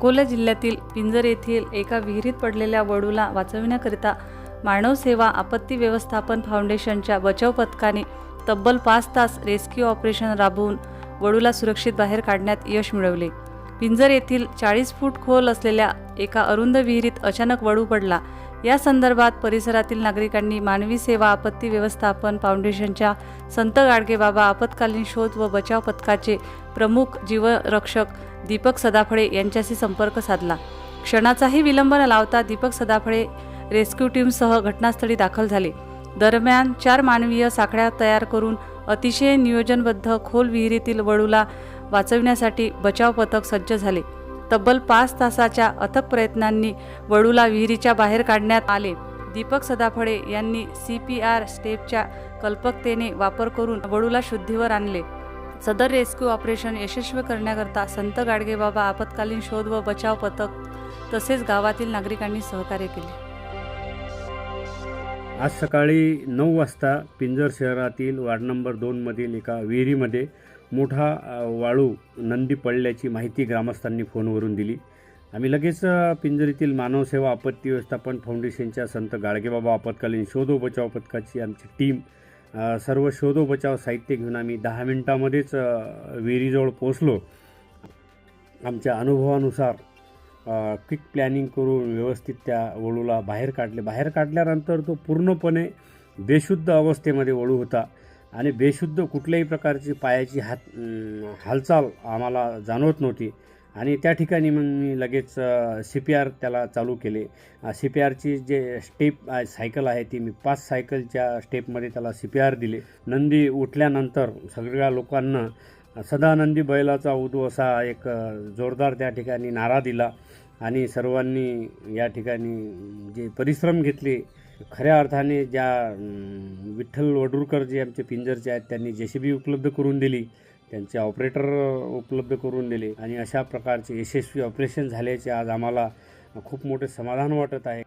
अकोला जिल्ह्यातील पिंजर येथील एका विहिरीत पडलेल्या वडूला वाचविण्याकरिता मानव सेवा आपत्ती व्यवस्थापन फाउंडेशनच्या बचाव पथकाने तब्बल पाच तास रेस्क्यू ऑपरेशन राबवून वडूला सुरक्षित बाहेर काढण्यात यश मिळवले. पिंजर येथील चाळीस फूट खोल असलेल्या एका अरुंद विहिरीत अचानक वडू पडला. या संदर्भात परिसरातील नागरिकांनी मानवी सेवा आपत्ती व्यवस्थापन फाउंडेशनच्या संत गाडगेबाबा आपत्कालीन शोध व बचाव पथकाचे प्रमुख जीवरक्षक दीपक सदाफळे यांच्याशी संपर्क साधला. क्षणाचाही विलंब न लावता दीपक सदाफळे रेस्क्यू टीमसह घटनास्थळी दाखल झाले. दरम्यान चार मानवीय साखळ्या तयार करून अतिशय नियोजनबद्ध खोल विहिरीतील वडूला वाचविण्यासाठी बचाव पथक सज्ज झाले. तब्बल पाच तासाच्या अथक प्रयत्नांनी वडूला विहिरीच्या बाहेर काढण्यात आले. दीपक सदाफळे यांनी सी पी आर स्टेपच्या कल्पकतेने वापर करून वडूला शुद्धीवर आणले. सदर रेस्क्यू ऑपरेशन यशस्वी करण्याकरता संत गाडगेबाबा आपत्कालीन शोध व बचाव पथक तसेच गावातील नागरिकांनी सहकार्य केले. आज सकाळी नऊ वाजता पिंजर शहरातील वार्ड नंबर दोनमधील एका विहिरीमध्ये मोठा वाळू नंदी पडल्याची माहिती ग्रामस्थांनी फोनवरून दिली. आम्ही लगेच पिंजरीतील मानवसेवा आपत्ती व्यवस्थापन फाउंडेशनच्या संत गाडगेबाबा आपत्कालीन शोधो बचाव पथकाची आमची टीम सर्व शोधो बचाव साहित्य घेऊन आम्ही दहा मिनटामध्येच विहिरीजवळ पोचलो आमच्या अनुभवानुसार क्विक प्लॅनिंग करून व्यवस्थित त्या वळूला बाहेर काढले. बाहेर काढल्यानंतर तो पूर्णपणे बेशुद्ध अवस्थेमध्ये वळू होता आणि बेशुद्ध कुठल्याही प्रकारची पायाची हात हालचाल आम्हाला जाणवत नव्हती. आणि त्या ठिकाणी मग मी लगेच सी पी आर त्याला चालू केले. सी पी आरची जे स्टेप सायकल आहे ती मी पाच सायकलच्या स्टेपमध्ये त्याला सी पी आर दिले. नंदी उठल्यानंतर सगळ्या लोकांना सदानंदी बैलाचा उदू असा एक जोरदार त्या ठिकाणी नारा दिला आणि सर्वांनी या ठिकाणी जे परिश्रम घेतले खऱ्या अर्थाने ज्या विठ्ठल वडूरकर जे आमचे पिंजरचे आहेत त्यांनी जे सी बी उपलब्ध करून दिली त्यांचे ऑपरेटर उपलब्ध करून दिले आणि अशा प्रकारचे यशस्वी ऑपरेशन झाल्याचे आज आम्हाला खूप मोठे समाधान वाटत आहे.